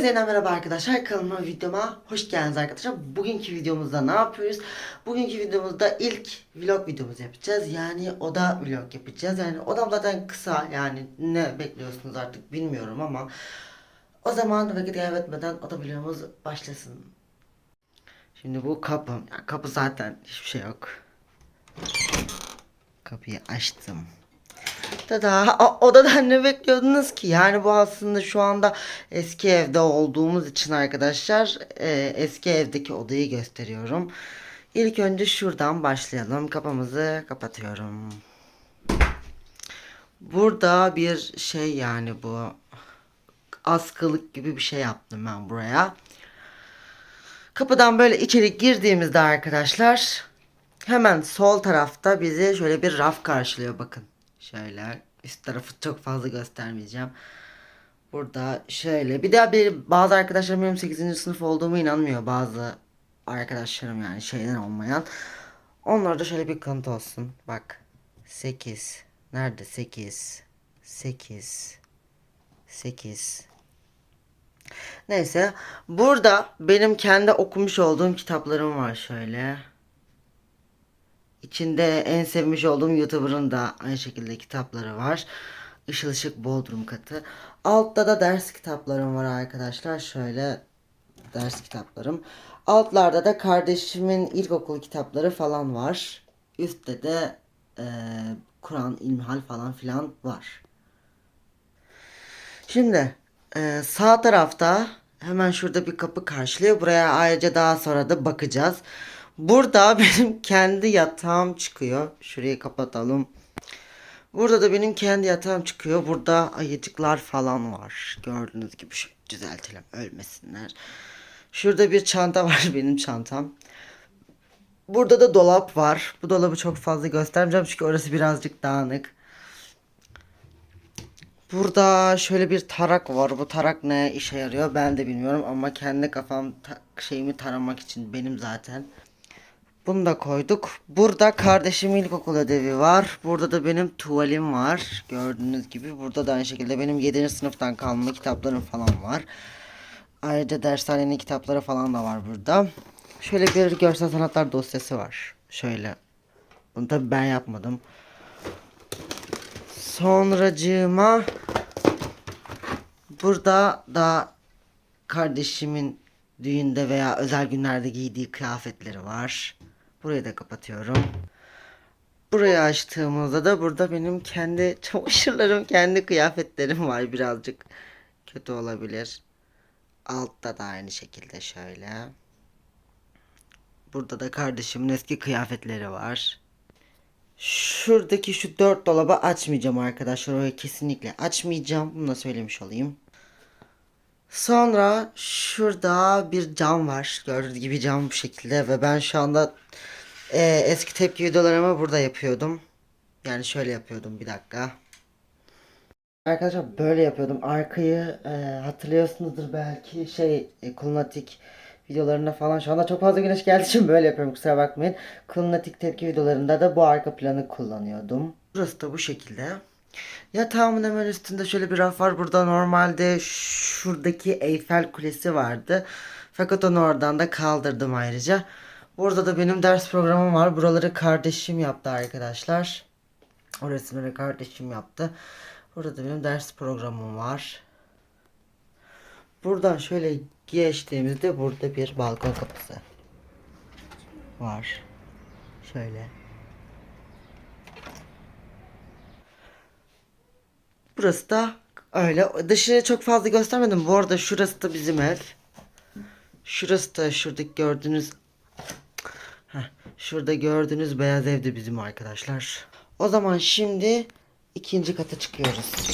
Yeniden merhaba arkadaşlar. Kanalıma videoma hoş geldiniz arkadaşlar. Bugünkü videomuzda ne yapıyoruz? Bugünkü videomuzda ilk vlog videomuzu yapacağız. Yani oda vlog yapacağız. Yani odam zaten kısa yani ne bekliyorsunuz artık bilmiyorum ama o zaman vakit kaybetmeden oda vlogumuz başlasın. Şimdi bu kapı. Kapı zaten hiçbir şey yok. Kapıyı açtım. Tada Aa, odadan ne bekliyordunuz ki? Yani bu aslında şu anda eski evde olduğumuz için arkadaşlar e, eski evdeki odayı gösteriyorum. İlk önce şuradan başlayalım. Kapımızı kapatıyorum. Burada bir şey yani bu askılık gibi bir şey yaptım ben buraya. Kapıdan böyle içeri girdiğimizde arkadaşlar hemen sol tarafta bizi şöyle bir raf karşılıyor bakın. Şöyle üst tarafı çok fazla göstermeyeceğim. Burada şöyle bir daha bir bazı arkadaşlarım benim 8. sınıf olduğumu inanmıyor bazı arkadaşlarım yani şeyden olmayan. Onlara da şöyle bir kanıt olsun. Bak 8 nerede 8 8 8 Neyse burada benim kendi okumuş olduğum kitaplarım var şöyle. İçinde en sevmiş olduğum YouTuber'ın da aynı şekilde kitapları var. Işıl Işık Bodrum Katı. Altta da ders kitaplarım var arkadaşlar. Şöyle ders kitaplarım. Altlarda da kardeşimin ilkokul kitapları falan var. Üstte de eee, Kur'an, İlmihal falan filan var. Şimdi eee, sağ tarafta hemen şurada bir kapı karşılıyor. Buraya ayrıca daha sonra da bakacağız. Burada benim kendi yatağım çıkıyor. Şurayı kapatalım. Burada da benim kendi yatağım çıkıyor. Burada ayıcıklar falan var. Gördüğünüz gibi şu düzeltelim ölmesinler. Şurada bir çanta var benim çantam. Burada da dolap var. Bu dolabı çok fazla göstermeyeceğim çünkü orası birazcık dağınık. Burada şöyle bir tarak var. Bu tarak ne işe yarıyor ben de bilmiyorum ama kendi kafam ta- şeyimi taramak için benim zaten. Bunu da koyduk. Burada kardeşimin ilkokul ödevi var. Burada da benim tuvalim var. Gördüğünüz gibi. Burada da aynı şekilde benim 7. sınıftan kalma kitaplarım falan var. Ayrıca dershanenin kitapları falan da var burada. Şöyle bir görsel sanatlar dosyası var. Şöyle. Bunu tabi ben yapmadım. Sonracığıma burada da kardeşimin düğünde veya özel günlerde giydiği kıyafetleri var. Burayı da kapatıyorum. Burayı açtığımızda da burada benim kendi çamaşırlarım, kendi kıyafetlerim var birazcık. Kötü olabilir. Altta da aynı şekilde şöyle. Burada da kardeşimin eski kıyafetleri var. Şuradaki şu dört dolabı açmayacağım arkadaşlar. Orayı kesinlikle açmayacağım. Bunu da söylemiş olayım. Sonra şurada bir cam var. Gördüğünüz gibi cam bu şekilde ve ben şu anda e, eski tepki videolarımı burada yapıyordum. Yani şöyle yapıyordum bir dakika. Arkadaşlar böyle yapıyordum. Arkayı e, hatırlıyorsunuzdur belki şey e, Kulnatik videolarında falan şu anda çok fazla güneş geldiği için böyle yapıyorum kusura bakmayın. Kulnatik tepki videolarında da bu arka planı kullanıyordum. Burası da bu şekilde. Yatağımın hemen üstünde şöyle bir raf var. Burada normalde şuradaki Eyfel Kulesi vardı. Fakat onu oradan da kaldırdım ayrıca. Burada da benim ders programım var. Buraları kardeşim yaptı arkadaşlar. O resimleri kardeşim yaptı. Burada da benim ders programım var. Buradan şöyle geçtiğimizde burada bir balkon kapısı var. Şöyle. Burası da öyle. Dışarı çok fazla göstermedim. Bu arada şurası da bizim ev. Şurası da şuradaki gördüğünüz Heh, şurada gördüğünüz beyaz ev bizim arkadaşlar. O zaman şimdi ikinci kata çıkıyoruz.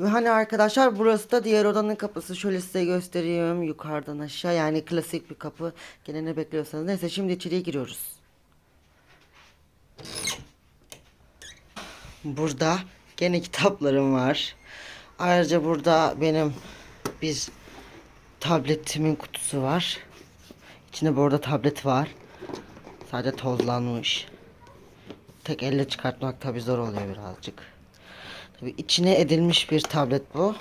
Ve hani arkadaşlar burası da diğer odanın kapısı. Şöyle size göstereyim yukarıdan aşağı. Yani klasik bir kapı. Gene ne bekliyorsanız. Neyse şimdi içeriye giriyoruz. Burada gene kitaplarım var. Ayrıca burada benim bir tabletimin kutusu var. İçinde bu arada tablet var. Sadece tozlanmış. tek elle çıkartmak tabi zor oluyor birazcık. Tabi içine edilmiş bir tablet bu.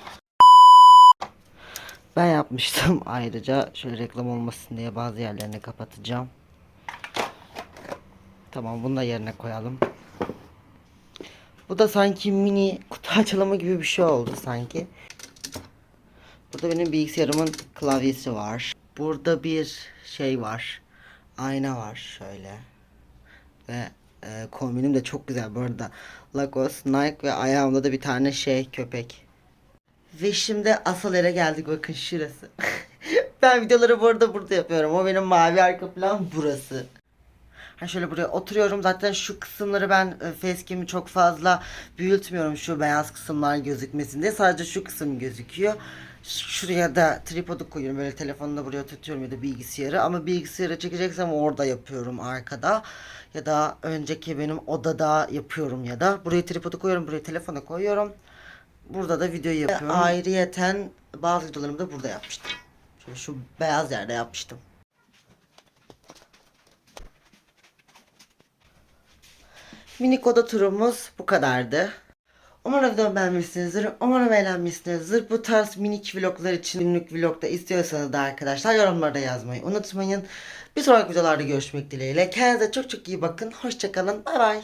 Ben yapmıştım ayrıca. Şöyle reklam olmasın diye bazı yerlerini kapatacağım. Tamam bunu da yerine koyalım. Bu da sanki mini kutu açılımı gibi bir şey oldu sanki. Burada benim bilgisayarımın klavyesi var. Burada bir şey var. Ayna var şöyle. Ve e, kombinim de çok güzel bu arada. Lagos, Nike ve ayağımda da bir tane şey köpek. Ve şimdi asıl yere geldik bakın şurası. ben videoları bu arada burada yapıyorum. O benim mavi arka plan burası. Ha şöyle buraya oturuyorum. Zaten şu kısımları ben e, facecam'i çok fazla büyütmüyorum şu beyaz kısımlar gözükmesin diye. Sadece şu kısım gözüküyor. Şuraya da tripodu koyuyorum. Böyle telefonu da buraya tutuyorum ya da bilgisayarı. Ama bilgisayarı çekeceksem orada yapıyorum arkada. Ya da önceki benim odada yapıyorum ya da. Buraya tripodu koyuyorum. Buraya telefonu koyuyorum. Burada da video yapıyorum. Ayrıyeten bazı videolarımı da burada yapmıştım. Şöyle şu beyaz yerde yapmıştım. Minik oda turumuz bu kadardı. Umarım videomu beğenmişsinizdir. Umarım eğlenmişsinizdir. Bu tarz minik vloglar için günlük vlogda istiyorsanız da arkadaşlar yorumlarda yazmayı unutmayın. Bir sonraki videolarda görüşmek dileğiyle. Kendinize çok çok iyi bakın. Hoşçakalın. Bay bay.